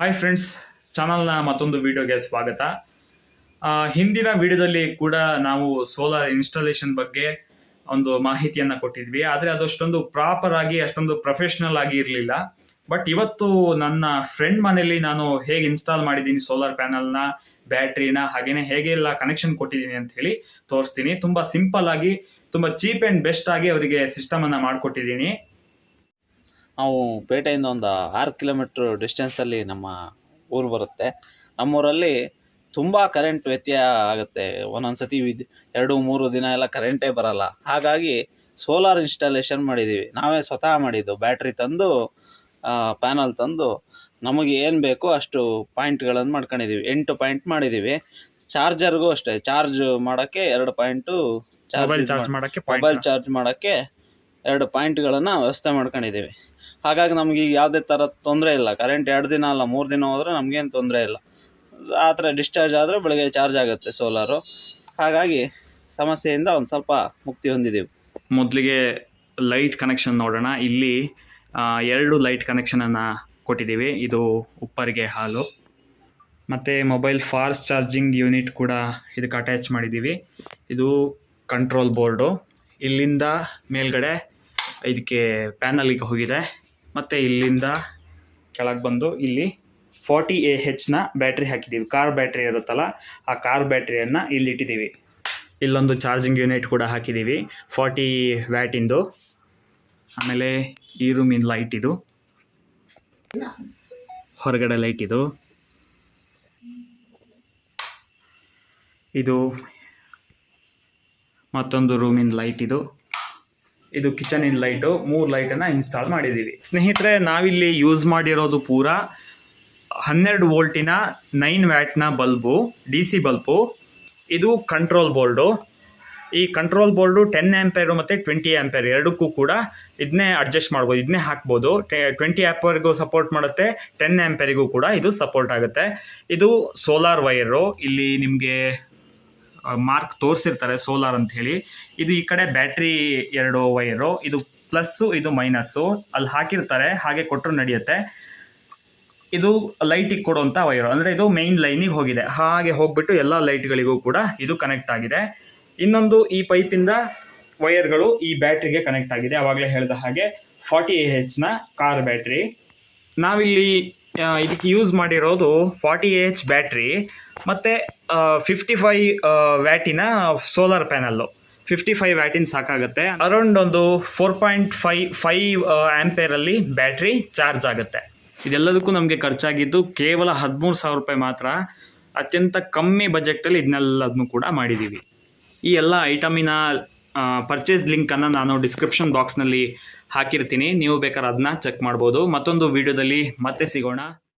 Hi friends ಚಾನಲ್ನ ಮತ್ತೊಂದು ವಿಡಿಯೋಗೆ ಸ್ವಾಗತ. ಹಿಂದಿನ ವಿಡಿಯೋದಲ್ಲಿ ಕೂಡ ನಾವು ಸೋಲಾರ್ ಇನ್ಸ್ಟಾಲೇಷನ್ ಬಗ್ಗೆ ಒಂದು ಮಾಹಿತಿಯನ್ನು ಕೊಟ್ಟಿದ್ವಿ. ಆದರೆ ಅದಷ್ಟೊಂದು ಪ್ರಾಪರ್ ಆಗಿ, ಅಷ್ಟೊಂದು ಪ್ರೊಫೆಷ್ನಲ್ ಆಗಿ ಇರಲಿಲ್ಲ. ಬಟ್ ಇವತ್ತು ನನ್ನ ಫ್ರೆಂಡ್ ಮನೆಯಲ್ಲಿ ನಾನು ಹೇಗೆ ಇನ್ಸ್ಟಾಲ್ ಮಾಡಿದ್ದೀನಿ ಸೋಲಾರ್ ಪ್ಯಾನಲ್ನ ಬ್ಯಾಟ್ರಿನ ಹೇಗೆ ಹೇಗೆಲ್ಲ ಕನೆಕ್ಷನ್ ಕೊಟ್ಟಿದ್ದೀನಿ ಅಂತ ಹೇಳಿ ತೋರಿಸ್ತೀನಿ. ತುಂಬ ಸಿಂಪಲ್ ಆಗಿ, ತುಂಬ ಚೀಪ್ ಆ್ಯಂಡ್ ಬೆಸ್ಟ್ ಆಗಿ ಅವರಿಗೆ ಸಿಸ್ಟಮನ್ನು ಮಾಡಿಕೊಟ್ಟಿದ್ದೀನಿ. ನಾವು ಪೇಟೆಯಿಂದ ಒಂದು ಆರು ಕಿಲೋಮೀಟ್ರ್ ಡಿಸ್ಟೆನ್ಸಲ್ಲಿ ನಮ್ಮ ಊರು ಬರುತ್ತೆ. ನಮ್ಮೂರಲ್ಲಿ ತುಂಬ ಕರೆಂಟ್ ವ್ಯತ್ಯಯ ಆಗುತ್ತೆ. ಒಂದೊಂದು ಸತಿ ವಿದ್ ಎರಡು ಮೂರು ದಿನ ಎಲ್ಲ ಕರೆಂಟೇ ಬರಲ್ಲ. ಹಾಗಾಗಿ ಸೋಲಾರ್ ಇನ್ಸ್ಟಾಲೇಷನ್ ಮಾಡಿದ್ದೀವಿ ನಾವೇ ಸ್ವತಃ ಮಾಡಿದ್ದು. ಬ್ಯಾಟ್ರಿ ತಂದು ಪ್ಯಾನಲ್ ತಂದು ನಮಗೆ ಏನು ಬೇಕೋ ಅಷ್ಟು ಪಾಯಿಂಟ್ಗಳನ್ನು ಮಾಡ್ಕೊಂಡಿದ್ದೀವಿ ಎಂಟು ಪಾಯಿಂಟ್ ಮಾಡಿದ್ದೀವಿ ಚಾರ್ಜರ್ಗೂ ಅಷ್ಟೇ. ಚಾರ್ಜ್ ಮಾಡೋಕ್ಕೆ ಎರಡು ಪಾಯಿಂಟು ಚಾರ್ಜ್ ಮಾಡೋಕ್ಕೆ ಮೊಬೈಲ್ ಚಾರ್ಜ್ ಮಾಡೋಕ್ಕೆ ಎರಡು ಪಾಯಿಂಟ್ಗಳನ್ನು ವ್ಯವಸ್ಥೆ ಮಾಡ್ಕೊಂಡಿದ್ದೀವಿ ಹಾಗಾಗಿ ನಮಗೆ ಯಾವುದೇ ಥರ ತೊಂದರೆ ಇಲ್ಲ. ಕರೆಂಟ್ ಎರಡು ದಿನ ಅಲ್ಲ, ಮೂರು ದಿನ ಹೋದರೆ ನಮಗೇನು ತೊಂದರೆ ಇಲ್ಲ. ಆ ಥರ ಡಿಸ್ಚಾರ್ಜ್ ಆದರೆ ಬೆಳಗ್ಗೆ ಚಾರ್ಜ್ ಆಗುತ್ತೆ ಸೋಲಾರು ಹಾಗಾಗಿ ಸಮಸ್ಯೆಯಿಂದ ಒಂದು ಸ್ವಲ್ಪ ಮುಕ್ತಿ ಹೊಂದಿದ್ದೀವಿ ಮೊದಲಿಗೆ ಲೈಟ್ ಕನೆಕ್ಷನ್ ನೋಡೋಣ. ಇಲ್ಲಿ ಎರಡು ಲೈಟ್ ಕನೆಕ್ಷನನ್ನು ಕೊಟ್ಟಿದ್ದೀವಿ. ಇದು ಉಪ್ಪರಿಗೆ ಹಾಲು. ಮತ್ತು ಮೊಬೈಲ್ ಫಾಸ್ಟ್ ಚಾರ್ಜಿಂಗ್ ಯೂನಿಟ್ ಕೂಡ ಇದಕ್ಕೆ ಅಟ್ಯಾಚ್ ಮಾಡಿದ್ದೀವಿ. ಇದು ಕಂಟ್ರೋಲ್ ಬೋರ್ಡು ಇಲ್ಲಿಂದ ಮೇಲ್ಗಡೆ ಇದಕ್ಕೆ ಪ್ಯಾನಲಿಗೆ ಹೋಗಿದೆ. ಮತ್ತು ಇಲ್ಲಿಂದ ಕೆಳಗೆ ಬಂದು ಇಲ್ಲಿ ಫಾರ್ಟಿ ಎ ಹೆಚ್ನ ಬ್ಯಾಟ್ರಿ ಹಾಕಿದ್ದೀವಿ ಕಾರ್ ಬ್ಯಾಟ್ರಿ ಇರುತ್ತಲ್ಲ, ಆ ಕಾರ್ ಬ್ಯಾಟ್ರಿಯನ್ನು ಇಲ್ಲಿ ಇಟ್ಟಿದ್ದೀವಿ ಇಲ್ಲೊಂದು ಚಾರ್ಜಿಂಗ್ ಯೂನಿಟ್ ಕೂಡ ಹಾಕಿದ್ದೀವಿ ಫಾರ್ಟಿ ವ್ಯಾಟಿಂದು ಆಮೇಲೆ ಈ ರೂಮಿನ ಲೈಟ್ ಇದು. ಹೊರಗಡೆ ಲೈಟ್ ಇದು. ಇದು ಮತ್ತೊಂದು ರೂಮಿನ ಲೈಟ್ ಇದು. ಇದು ಕಿಚನಿನ ಲೈಟು. ಮೂರು ಲೈಟನ್ನು ಇನ್ಸ್ಟಾಲ್ ಮಾಡಿದ್ದೀವಿ. ಸ್ನೇಹಿತರೆ, ನಾವಿಲ್ಲಿ ಯೂಸ್ ಮಾಡಿರೋದು ಪೂರಾ ಹನ್ನೆರಡು ವೋಲ್ಟಿನ ನೈನ್ ವ್ಯಾಟ್ನ ಬಲ್ಬು, ಡಿ ಸಿ ಬಲ್ಬು. ಇದು ಕಂಟ್ರೋಲ್ ಬೋರ್ಡು ಈ ಕಂಟ್ರೋಲ್ ಬೋರ್ಡು ಟೆನ್ ಆ್ಯಂಪೇರು ಮತ್ತು ಟ್ವೆಂಟಿ ಆ್ಯಂಪೇರ್ ಎರಡಕ್ಕೂ ಕೂಡ ಇದನ್ನೇ ಅಡ್ಜಸ್ಟ್ ಮಾಡ್ಬೋದು ಇದನ್ನೇ ಹಾಕ್ಬೋದು. ಟ್ವೆಂಟಿ ಆ್ಯಪರ್ಗೂ ಸಪೋರ್ಟ್ ಮಾಡುತ್ತೆ ಟೆನ್ ಆ್ಯಂಪೇರಿಗೂ ಕೂಡ ಇದು ಸಪೋರ್ಟ್ ಆಗುತ್ತೆ. ಇದು ಸೋಲಾರ್ ವೈರು ಇಲ್ಲಿ ನಿಮಗೆ ಮಾರ್ಕ್ ತೋರಿಸಿರ್ತಾರೆ ಸೋಲಾರ್ ಅಂತ ಹೇಳಿ ಇದು ಈ ಕಡೆ ಬ್ಯಾಟ್ರಿ ಎರಡು ವೈರು, ಇದು ಪ್ಲಸ್ಸು, ಇದು ಮೈನಸ್ಸು. ಅಲ್ಲಿ ಹಾಕಿರ್ತಾರೆ, ಹಾಗೆ ಕೊಟ್ಟರು ನಡೆಯುತ್ತೆ. ಇದು ಲೈಟಿಗೆ ಕೊಡುವಂಥ ವೈರು, ಅಂದರೆ ಇದು ಮೇಯ್ನ್ ಲೈನಿಗೆ ಹೋಗಿದೆ. ಹಾಗೆ ಹೋಗ್ಬಿಟ್ಟು ಎಲ್ಲ ಲೈಟ್ಗಳಿಗೂ ಕೂಡ ಇದು ಕನೆಕ್ಟ್ ಆಗಿದೆ. ಇನ್ನೊಂದು ಈ ಪೈಪಿಂದ ವೈರ್ಗಳು ಈ ಬ್ಯಾಟ್ರಿಗೆ ಕನೆಕ್ಟ್ ಆಗಿದೆ. ಆವಾಗಲೇ ಹೇಳಿದ ಹಾಗೆ ಫಾರ್ಟಿ ಎ ಹೆಚ್ನ ಕಾರ್ ಬ್ಯಾಟ್ರಿ. ನಾವಿಲ್ಲಿ ಇದಕ್ಕೆ ಯೂಸ್ ಮಾಡಿರೋದು ಫಾರ್ಟಿ ಎ ಎಚ್ ಬ್ಯಾಟ್ರಿ ಮತ್ತು ಫಿಫ್ಟಿ ಫೈ ವ್ಯಾಟಿನ ಸೋಲಾರ್ ಪ್ಯಾನಲ್ಲು ಫಿಫ್ಟಿ ಫೈವ್ ವ್ಯಾಟಿನ ಸಾಕಾಗುತ್ತೆ. ಅರೌಂಡ್ ಒಂದು ಫೋರ್ ಪಾಯಿಂಟ್ ಫೈ ಫೈವ್ ಆ್ಯಂಪೇರಲ್ಲಿ ಬ್ಯಾಟ್ರಿ ಚಾರ್ಜ್ ಆಗುತ್ತೆ. ಇದೆಲ್ಲದಕ್ಕೂ ನಮಗೆ ಖರ್ಚಾಗಿದ್ದು ಕೇವಲ ಹದಿಮೂರು ಸಾವಿರ ರೂಪಾಯಿ ಮಾತ್ರ. ಅತ್ಯಂತ ಕಮ್ಮಿ ಬಜೆಟಲ್ಲಿ ಇದನ್ನೆಲ್ಲದನ್ನು ಕೂಡ ಮಾಡಿದ್ದೀವಿ ಈ ಎಲ್ಲ ಐಟಮಿನ ಪರ್ಚೇಸ್ ಲಿಂಕನ್ನು ನಾನು ಡಿಸ್ಕ್ರಿಪ್ಷನ್ ಬಾಕ್ಸ್ನಲ್ಲಿ ಹಾಕಿರ್ತೀನಿ. ನೀವು ಬೇಕಾದ್ರೆ ಅದನ್ನ ಚೆಕ್ ಮಾಡ್ಬೋದು. ಮತ್ತೊಂದು ವಿಡಿಯೋದಲ್ಲಿ ಮತ್ತೆ ಸಿಗೋಣ.